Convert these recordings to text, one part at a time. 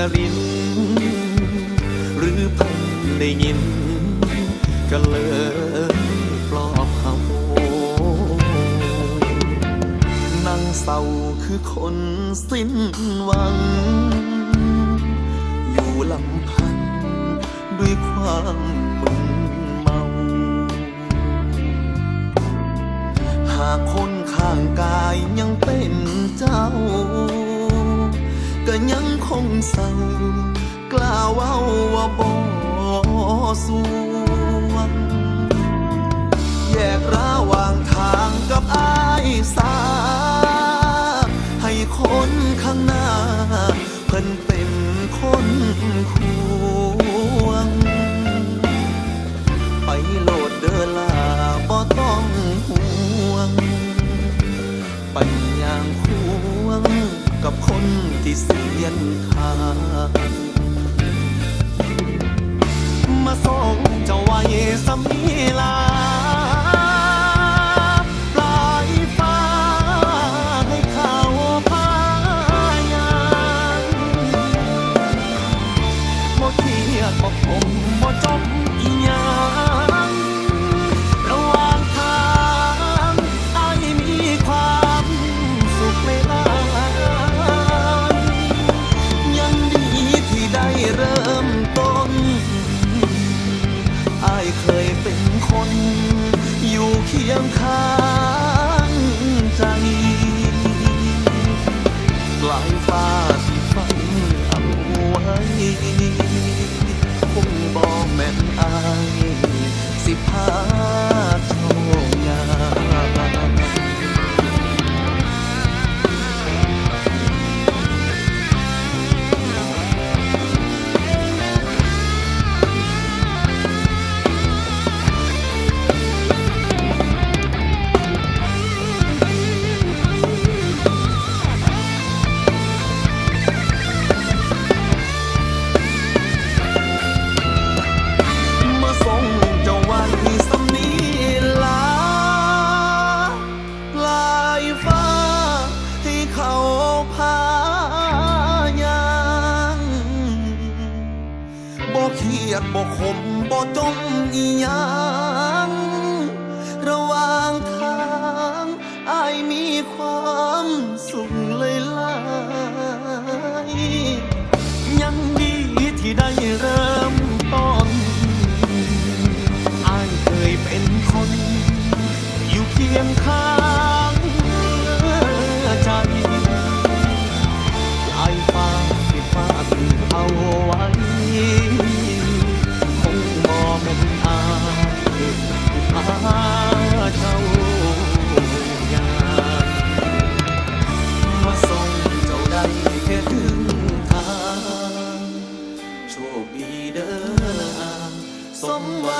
กระริน หรือเพันได้ยินก็เลยปลอบเขานั่งเศร้าคือคนสิ้นหวัง อยู่ลำพันด้วยความมึนเมา หากคนข้างกายยังเป็นเจ้า คงเศร้ากล้าเว้าว่าบ่สวงแยกระหว่างทางกับอายสา ให้คนข้างหน้า เพิ่นเป็นคนควง ไปโลดเดอลาบ่ต้องห่วง ไป ที่เสียนทางมาส่งเจ้าไว้ คน อยู่เคียงข้างใจปลายฟ้าที่ฝันเอาไว้คงบอกแม่นอายสิพา เครียดบ่ขมบ่จมอีหยัง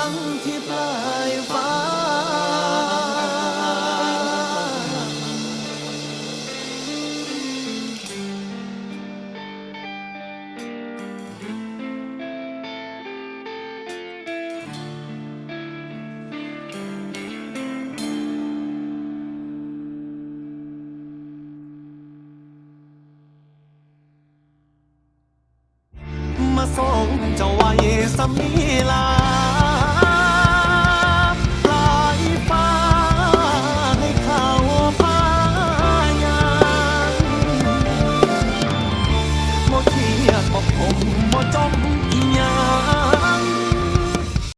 งที่ปลายฟ้า มาส่งเจ้าไว้สำนีลา